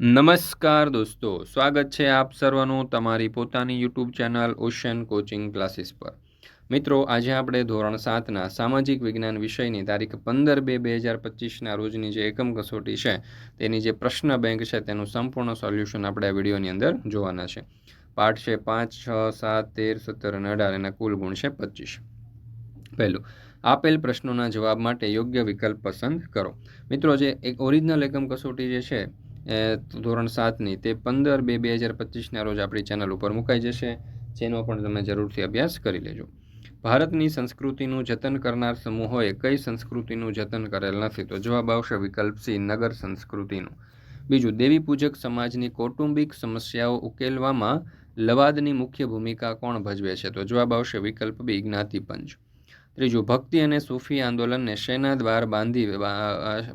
નમસ્કાર દોસ્તો, સ્વાગત છે આપ સર્વનું તમારી પોતાની YouTube channel ocean coaching classes પર. મિત્રો, આજે આપણે ધોરણ સાતના સામાજિક વિજ્ઞાન વિષયની તારીખ પંદર બે બે હજાર પચીસના રોજની જે એકમ કસોટી છે, તેની જે પ્રશ્ન બેંક છે, તેનું સંપૂર્ણ સોલ્યુશન આપણે આ વિડીયોની અંદર જોવાના છે. પાઠ છે પાંચ, છ, સાત, તેર, સત્તર અને અઢાર, એના કુલ ગુણ છે પચીસ. પહેલું, આપેલ પ્રશ્નોના જવાબ માટે યોગ્ય વિકલ્પ પસંદ કરો. મિત્રો, જે એક ઓરિજિનલ એકમ કસોટી જે છે ધોરણ સાતની તે પંદર બે બે હજાર પચીસના રોજ આપણી ચેનલ ઉપર મુકાઈ જશે. જેનો પણ તમે જરૂરથી અભ્યાસ કરી લેજો. ભારતની સંસ્કૃતિનું જતન કરનાર સમૂહોએ કઈ સંસ્કૃતિનું જતન કરેલ નથી તો જવાબ આવશે વિકલ્પ સી, નગર સંસ્કૃતિનું. બીજું, દેવી પૂજક સમાજની કૌટુંબિક સમસ્યાઓ ઉકેલવામાં લવાદની મુખ્ય ભૂમિકા કોણ ભજવે છે તો જવાબ આવશે વિકલ્પ બી જ્ઞાતિપંચ ત્રીજું, ભક્તિ અને સૂફી આંદોલનને શેના દ્વાર બાંધી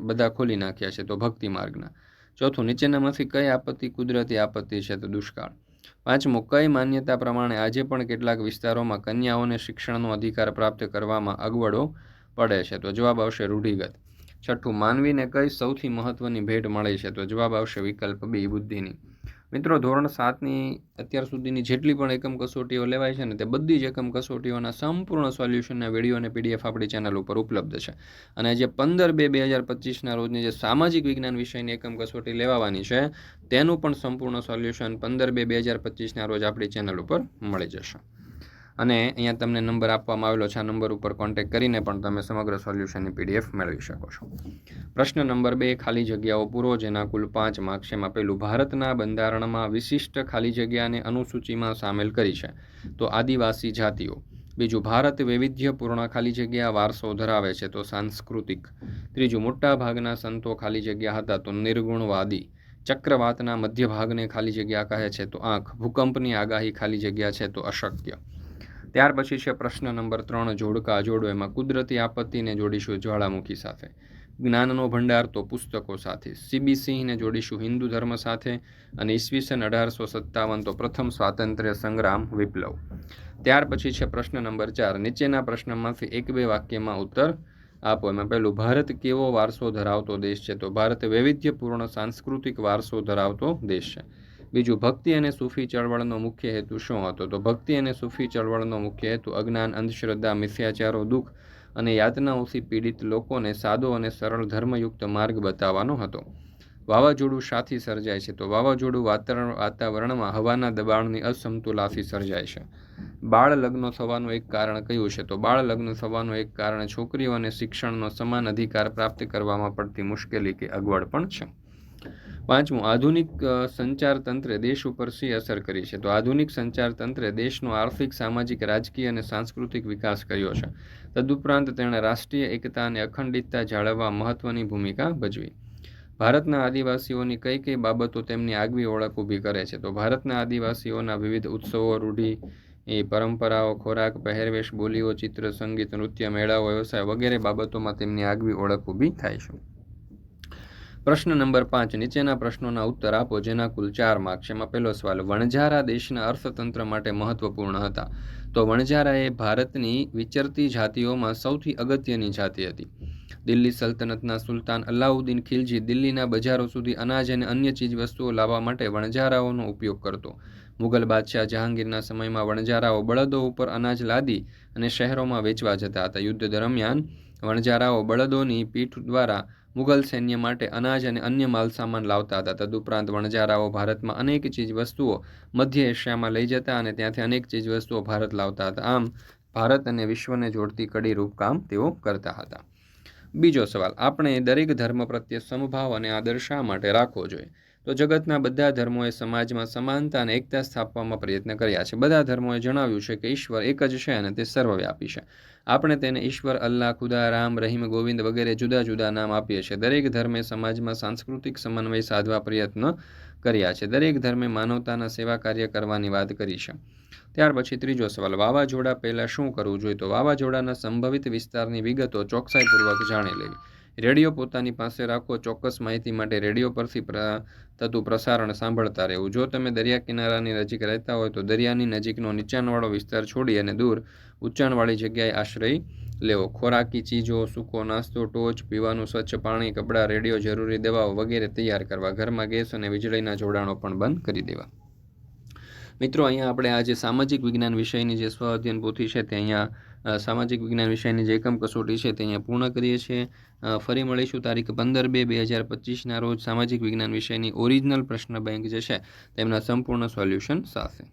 બધા ખોલી નાખ્યા છે તો ભક્તિ માર્ગના. ચોથું, નીચેનામાંથી કઈ આપત્તિ કુદરતી આપત્તિ છે તો દુષ્કાળ? પાંચમું, કઈ માન્યતા પ્રમાણે આજે પણ કેટલાક વિસ્તારોમાં કન્યાઓને શિક્ષણનો અધિકાર પ્રાપ્ત કરવામાં અગવડો પડે છે તો જવાબ આવશે રૂઢિગત. છઠ્ઠું, માનવીને કઈ સૌથી મહત્વની ભેટ મળે છે તો જવાબ આવશે વિકલ્પ બી, બુદ્ધિની. મિત્રો, ધોરણ સાતની અત્યાર સુધીની જેટલી પણ એકમ કસોટીઓ લેવાય છે ને, તે બધી જ એકમ કસોટીઓના સંપૂર્ણ સોલ્યુશનના વીડિયો અને પીડીએફ આપણી ચેનલ ઉપર ઉપલબ્ધ છે. અને જે પંદર બે બે હજાર પચીસના રોજની જે સામાજિક વિજ્ઞાન વિષયની એકમ કસોટી લેવાની છે, તેનું પણ સંપૂર્ણ સોલ્યુશન પંદર બે બે હજાર પચીસના રોજ આપણી ચેનલ ઉપર મળી જશે. અને અહીંયા તમને નંબર આપવામાં આવેલો છે. આ નંબર ઉપર કોન્ટેક્ટ કરીને પણ તમે સમગ્ર સોલ્યુશનની પીડીએફ મેળવી શકો છો. પ્રશ્ન નંબર બે, ખાલી જગ્યાઓ પૂરો, જેના કુલ પાંચ માર્ક્સ એમાં આપેલું ભારતના બંધારણમાં વિશિષ્ટ ખાલી જગ્યાને અનુસૂચિમાં સામેલ કરી છે. તો આદિવાસી જાતિઓ. બીજું, ભારત વૈવિધ્યપૂર્ણ ખાલી જગ્યા વારસો ધરાવે છે, તો સાંસ્કૃતિક. ત્રીજું, મોટા ભાગના સંતો ખાલી જગ્યા હતા, તો નિર્ગુણવાદી. ચક્રવાતના મધ્ય ભાગને ખાલી જગ્યા કહે છે, તો આંખ. ભૂકંપની આગાહી ખાલી જગ્યા છે, તો અશક્ય. ત્યાર પછી છે પ્રશ્ન નંબર ત્રણ, જોડકા જોડો એમાં કુદરતી આપત્તિને જોડીશું જ્વાળામુખી સાથે. જ્ઞાનનો ભંડાર તો પુસ્તકો સાથે. સીબી સિંહને જોડીશું હિન્દુ ધર્મ સાથે અને ઈસવીસન અઢારસો સત્તાવન તો પ્રથમ સ્વાતંત્ર્ય સંગ્રામ વિપ્લવ. ત્યાર પછી છે પ્રશ્ન નંબર ચાર. નીચેના પ્રશ્નમાંથી એક બે વાક્યમાં ઉત્તર આપો. એમાં પહેલું, ભારત કેવો વારસો ધરાવતો દેશ છે? તો ભારત વૈવિધ્યપૂર્ણ સાંસ્કૃતિક વારસો ધરાવતો દેશ છે. બીજું ભક્તિ અને સૂફી ચળવળનો મુખ્ય હેતુ શું હતો? તો ભક્તિ અને સૂફી ચળવળનો મુખ્ય હેતુ અજ્ઞાન, અંધશ્રદ્ધા, મિથ્યાચારો, દુઃખ અને યાતનાઓથી પીડિત લોકોને સાદો અને સરળ ધર્મયુક્ત માર્ગ બતાવવાનો હતો. વાવાઝોડું શાથી સર્જાય છે. તો વાવાઝોડું વાતાવરણ, વાતાવરણમાં હવાના દબાણની અસમતુલાથી સર્જાય છે. બાળ લગ્ન થવાનું એક કારણ કયું છે? તો બાળ લગ્ન થવાનું એક કારણ છોકરીઓને શિક્ષણનો સમાન અધિકાર પ્રાપ્ત કરવામાં પડતી મુશ્કેલી કે અગવડ પણ છે. પાંચમું, આધુનિક સંચાર તંત્રે દેશ ઉપર શી અસર કરી છે? તો આધુનિક સંચાર તંત્રે દેશનો આર્થિક, સામાજિક, રાજકીય અને સાંસ્કૃતિક વિકાસ કર્યો છે. તદુપરાંત તેણે રાષ્ટ્રીય એકતા અને અખંડિતતા જાળવવા મહત્વની ભૂમિકા ભજવી. ભારતના આદિવાસીઓની કઈ કઈ બાબતો તેમની આગવી ઓળખ ઊભી કરે છે? તો ભારતના આદિવાસીઓના વિવિધ ઉત્સવો, રૂઢિ, એ પરંપરાઓ, ખોરાક, પહેરવેશ, બોલીઓ, ચિત્ર, સંગીત, નૃત્ય, મેળાઓ, વ્યવસાય વગેરે બાબતોમાં તેમની આગવી ઓળખ ઊભી થાય છે. પ્રશ્ન નંબર પાંચ, નીચેના પ્રશ્નોના ઉત્તર આપો, જેના કુલ ચાર માર્ક્સ એમાં પહેલો સવાલ, વણઝારા દેશના અર્થતંત્ર માટે મહત્વપૂર્ણ હતા. તો વણઝારા એ ભારતની વિચરતી જાતિઓમાં સૌથી અગત્યની જાતિ હતી. દિલ્હી સલ્તનતના સુલતાન અલાઉદ્દીન ખિલજી દિલ્હીના બજારો સુધી અનાજ અને અન્ય ચીજ વસ્તુઓ લાવવા માટે વણઝારાઓનો ઉપયોગ કરતો. મુગલ બાદશાહ જહાંગીરના સમયમાં વણઝારાઓ બળદો ઉપર અનાજ લાદી અને શહેરોમાં વેચવા જતા હતા. યુદ્ધ દરમિયાન વણઝારાઓ બળદોની પીઠ દ્વારા મુગલ સૈન્ય માટે અનાજ અને અન્ય માલસામાન લાવતા હતા. તદુપરાંત વણજારાઓ ભારતમાં અનેક ચીજ વસ્તુઓ મધ્ય એશિયામાં લઈ જતા અને ત્યાંથી અનેક ચીજવસ્તુઓ ભારત લાવતા હતા. આમ, ભારત અને વિશ્વને જોડતી કડીરૂપ કામ તેઓ કરતા હતા. બીજો સવાલ, આપણે દરેક ધર્મ પ્રત્યે સમભાવ અને આદર શા માટે રાખવો જોઈએ? તો જગતના બધા ધર્મોએ સમાજમાં સમાનતા અને એકતા સ્થાપવામાં પ્રયત્ન કર્યા છે. બધા ધર્મોએ જણાવ્યું છે કે ઈશ્વર એક જ છે અને તે સર્વવ્યાપી છે. આપણે તેને ઈશ્વર, અલ્લાહ, ખુદા, રામ, રહીમ, ગોવિંદ વગેરે જુદા જુદા નામ આપીએ છીએ. દરેક ધર્મે સમાજમાં સાંસ્કૃતિક સમન્વય સાધવા પ્રયત્ન કર્યા છે. દરેક ધર્મે માનવતાના સેવા કાર્ય કરવાની વાત કરી છે. ત્યાર પછી ત્રીજો સવાલ, વાવાઝોડા પહેલાં શું કરવું જોઈએ? તો વાવાઝોડાના સંભવિત વિસ્તારની વિગતો ચોકસાઈપૂર્વક જાણી લેવી. રેડિયો પોતાની પાસે રાખો, ચોક્કસ માહિતી માટે રેડિયો પરથી પ્ર- થતું પ્રસારણ સાંભળતા રહેવું. જો તમે દરિયા કિનારાની નજીક રહેતા હોય તો દરિયાની નજીકનો નીચાણવાળો વિસ્તાર છોડી અને દૂર ઊંચાણવાળી જગ્યાએ આશ્રય લેવો. ખોરાકી, ચીજો, સૂકો નાસ્તો, ટોચ, પીવાનું, સ્વચ્છ પાણી, કપડાં, રેડિયો જરૂરી દવાઓ વગેરે તૈયાર કરવા. ઘરમાં ગેસ અને વીજળીના જોડાણો પણ બંધ કરી દેવા. મિત્રો, અહીંયા આપણે આ જે સામાજિક વિજ્ઞાન વિષયની જે સ્વ અધ્યયન પોથી છે તે અહીંયા સામાજિક વિજ્ઞાન વિષયની જે એકમ કસોટી છે તે અહીંયા પૂર્ણ કરીએ છીએ. ફરી મળીશું તારીખ પંદર બે બે હજાર પચીસના રોજ સામાજિક વિજ્ઞાન વિષયની ઓરિજિનલ પ્રશ્ન બેંક જે છે તેમના સંપૂર્ણ સોલ્યુશન સાથે.